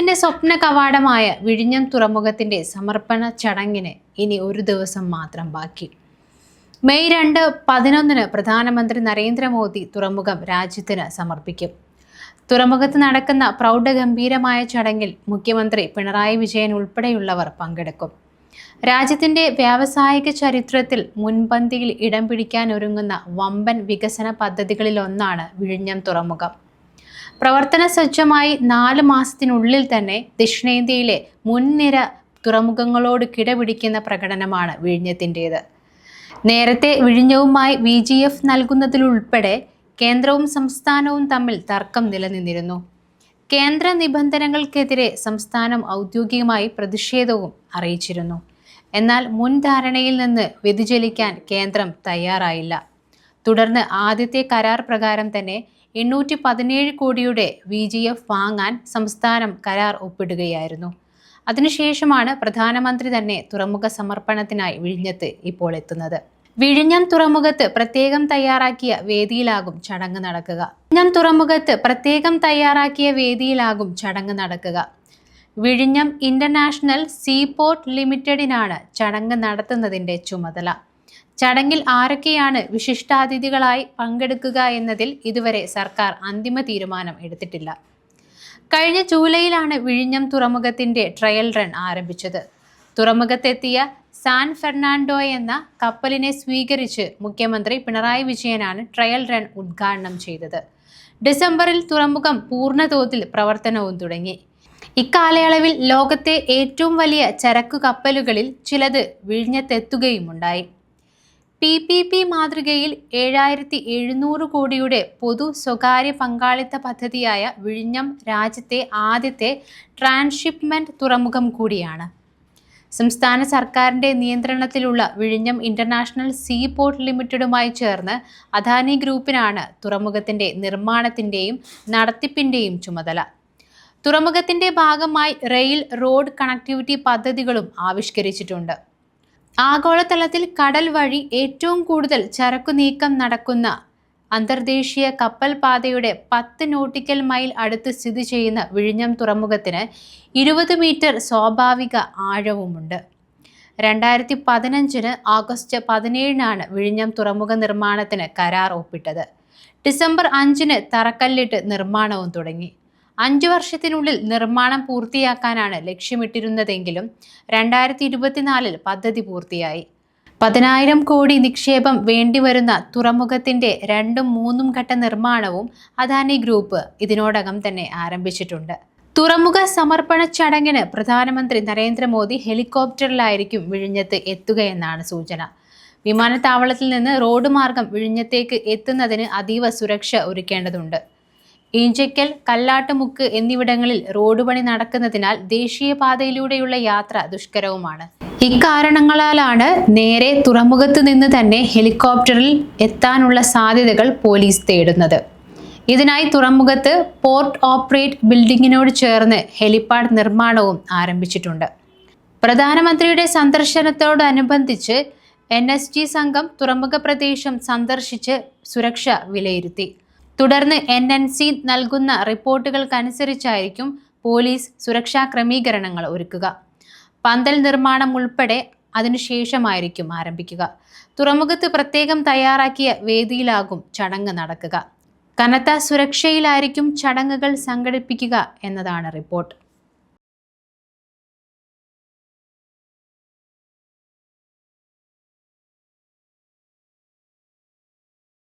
കേരളത്തിന്റെ സ്വപ്ന കവാടമായ വിഴിഞ്ഞം തുറമുഖത്തിന്റെ സമർപ്പണ ചടങ്ങിന് ഇനി ഒരു ദിവസം മാത്രം ബാക്കി. മെയ് രണ്ട് പതിനൊന്നിന് പ്രധാനമന്ത്രി നരേന്ദ്രമോദി തുറമുഖം രാജ്യത്തിന് സമർപ്പിക്കും. തുറമുഖത്ത് നടക്കുന്ന പ്രൗഢഗംഭീരമായ ചടങ്ങിൽ മുഖ്യമന്ത്രി പിണറായി വിജയൻ ഉൾപ്പെടെയുള്ളവർ പങ്കെടുക്കും. രാജ്യത്തിന്റെ വ്യാവസായിക ചരിത്രത്തിൽ മുൻപന്തിയിൽ ഇടം പിടിക്കാൻ ഒരുങ്ങുന്ന വമ്പൻ വികസന പദ്ധതികളിലൊന്നാണ് വിഴിഞ്ഞം തുറമുഖം. പ്രവർത്തന സജ്ജമായി നാല് മാസത്തിനുള്ളിൽ തന്നെ ദക്ഷിണേന്ത്യയിലെ മുൻനിര തുറമുഖങ്ങളോട് കിടപിടിക്കുന്ന പ്രകടനമാണ് വിഴിഞ്ഞത്തിന്റേത്. നേരത്തെ വിഴിഞ്ഞവുമായി വി ജി എഫ് നൽകുന്നതിലുൾപ്പെടെ കേന്ദ്രവും സംസ്ഥാനവും തമ്മിൽ തർക്കം നിലനിന്നിരുന്നു. കേന്ദ്ര നിബന്ധനകൾക്കെതിരെ സംസ്ഥാനം ഔദ്യോഗികമായി പ്രതിഷേധവും അറിയിച്ചിരുന്നു. എന്നാൽ മുൻധാരണയിൽ നിന്ന് വ്യതിചലിക്കാൻ കേന്ദ്രം തയ്യാറായില്ല. തുടർന്ന് ആദ്യത്തെ കരാർ പ്രകാരം തന്നെ എണ്ണൂറ്റി പതിനേഴ് കോടിയുടെ വി ജി എഫ് വാങ്ങാൻ സംസ്ഥാനം കരാർ ഒപ്പിടുകയായിരുന്നു. അതിനുശേഷമാണ് പ്രധാനമന്ത്രി തന്നെ തുറമുഖ സമർപ്പണത്തിനായി വിഴിഞ്ഞത്ത് ഇപ്പോൾ എത്തുന്നത്. വിഴിഞ്ഞം തുറമുഖത്ത് പ്രത്യേകം തയ്യാറാക്കിയ വേദിയിലാകും ചടങ്ങ് നടക്കുക. വിഴിഞ്ഞം തുറമുഖത്ത് പ്രത്യേകം തയ്യാറാക്കിയ വേദിയിലാകും ചടങ്ങ് നടക്കുക. വിഴിഞ്ഞം ഇന്റർനാഷണൽ സീപോർട്ട് ലിമിറ്റഡിനാണ് ചടങ്ങ് നടത്തുന്നതിന്റെ ചുമതല. ചടങ്ങിൽ ആരൊക്കെയാണ് വിശിഷ്ടാതിഥികളായി പങ്കെടുക്കുക എന്നതിൽ ഇതുവരെ സർക്കാർ അന്തിമ തീരുമാനം എടുത്തിട്ടില്ല. കഴിഞ്ഞ ജൂലൈയിലാണ് വിഴിഞ്ഞം തുറമുഖത്തിന്റെ ട്രയൽ റൺ ആരംഭിച്ചത്. തുറമുഖത്തെത്തിയ സാൻ ഫെർണാണ്ടോ എന്ന കപ്പലിനെ സ്വീകരിച്ച് മുഖ്യമന്ത്രി പിണറായി വിജയനാണ് ട്രയൽ റൺ ഉദ്ഘാടനം ചെയ്തത്. ഡിസംബറിൽ തുറമുഖം പൂർണതോതിൽ പ്രവർത്തനവും തുടങ്ങി. ഇക്കാലയളവിൽ ലോകത്തെ ഏറ്റവും വലിയ ചരക്കു കപ്പലുകളിൽ ചിലത് വിഴിഞ്ഞത്തെത്തുകയുമുണ്ടായി. പി പി പി മാതൃകയിൽ ഏഴായിരത്തി എഴുന്നൂറ് കോടിയുടെ പൊതു സ്വകാര്യ പങ്കാളിത്ത പദ്ധതിയായ വിഴിഞ്ഞം രാജ്യത്തെ ആദ്യത്തെ ട്രാൻസ്ഷിപ്മെന്റ് തുറമുഖം കൂടിയാണ്. സംസ്ഥാന സർക്കാരിന്റെ നിയന്ത്രണത്തിലുള്ള വിഴിഞ്ഞം ഇന്റർനാഷണൽ സീ പോർട്ട് ലിമിറ്റഡുമായി ചേർന്ന് അദാനി ഗ്രൂപ്പിനാണ് തുറമുഖത്തിന്റെ നിർമ്മാണത്തിന്റെയും നടത്തിപ്പിന്റെയും ചുമതല. തുറമുഖത്തിന്റെ ഭാഗമായി റെയിൽ റോഡ് കണക്ടിവിറ്റി പദ്ധതികളും ആവിഷ്കരിച്ചിട്ടുണ്ട്. ആഗോളതലത്തിൽ കടൽ വഴി ഏറ്റവും കൂടുതൽ ചരക്കു നീക്കം നടക്കുന്ന അന്തർദേശീയ കപ്പൽ പാതയുടെ പത്ത് നോട്ടിക്കൽ മൈൽ അടുത്ത് സ്ഥിതി ചെയ്യുന്ന വിഴിഞ്ഞം തുറമുഖത്തിന് ഇരുപത് മീറ്റർ സ്വാഭാവിക ആഴവുമുണ്ട്. രണ്ടായിരത്തി പതിനഞ്ചിന് ആഗസ്റ്റ് പതിനേഴിനാണ് വിഴിഞ്ഞം തുറമുഖ നിർമ്മാണത്തിന് കരാർ ഒപ്പിട്ടത്. ഡിസംബർ അഞ്ചിന് തറക്കല്ലിട്ട് നിർമ്മാണവും തുടങ്ങി. അഞ്ചു വർഷത്തിനുള്ളിൽ നിർമ്മാണം പൂർത്തിയാക്കാനാണ് ലക്ഷ്യമിട്ടിരുന്നതെങ്കിലും രണ്ടായിരത്തി ഇരുപത്തിനാലിൽ പദ്ധതി പൂർത്തിയായി. പതിനായിരം കോടി നിക്ഷേപം വേണ്ടിവരുന്ന തുറമുഖത്തിന്റെ രണ്ടും മൂന്നും ഘട്ട നിർമ്മാണവും അദാനി ഗ്രൂപ്പ് ഇതിനോടകം തന്നെ ആരംഭിച്ചിട്ടുണ്ട്. തുറമുഖ സമർപ്പണ ചടങ്ങിന് പ്രധാനമന്ത്രി നരേന്ദ്രമോദി ഹെലികോപ്റ്ററിലായിരിക്കും വിഴിഞ്ഞത്ത് എത്തുകയെന്നാണ് സൂചന. വിമാനത്താവളത്തിൽ നിന്ന് റോഡ് മാർഗം വിഴിഞ്ഞത്തേക്ക് എത്തുന്നതിന് അതീവ സുരക്ഷ ഒരുക്കേണ്ടതുണ്ട്. ഈഞ്ചക്കൽ കല്ലാട്ടുമുക്ക് എന്നിവിടങ്ങളിൽ റോഡ് പണി നടക്കുന്നതിനാൽ ദേശീയപാതയിലൂടെയുള്ള യാത്ര ദുഷ്കരവുമാണ്. ഇക്കാരണങ്ങളാലാണ് നേരെ തുറമുഖത്ത് നിന്ന് തന്നെ ഹെലികോപ്റ്ററിൽ എത്താനുള്ള സാധ്യതകൾ പോലീസ് തേടുന്നത്. ഇതിനായി തുറമുഖത്ത് പോർട്ട് ഓപ്പറേറ്റ് ബിൽഡിങ്ങിനോട് ചേർന്ന് ഹെലിപാഡ് നിർമ്മാണവും ആരംഭിച്ചിട്ടുണ്ട്. പ്രധാനമന്ത്രിയുടെ സന്ദർശനത്തോടനുബന്ധിച്ച് എൻ എസ് ജി സംഘം തുറമുഖ പ്രദേശം സന്ദർശിച്ച് സുരക്ഷ വിലയിരുത്തി. തുടർന്ന് എൻ എൻ സി നൽകുന്ന റിപ്പോർട്ടുകൾക്കനുസരിച്ചായിരിക്കും പോലീസ് സുരക്ഷാ ക്രമീകരണങ്ങൾ ഒരുക്കുക. പന്തൽ നിർമ്മാണം ഉൾപ്പെടെ അതിനുശേഷമായിരിക്കും ആരംഭിക്കുക. തുറമുഖത്ത് പ്രത്യേകം തയ്യാറാക്കിയ വേദിയിലാകും ചടങ്ങ് നടക്കുക. കനത്ത സുരക്ഷയിലായിരിക്കും ചടങ്ങുകൾ സംഘടിപ്പിക്കുക എന്നതാണ് റിപ്പോർട്ട്.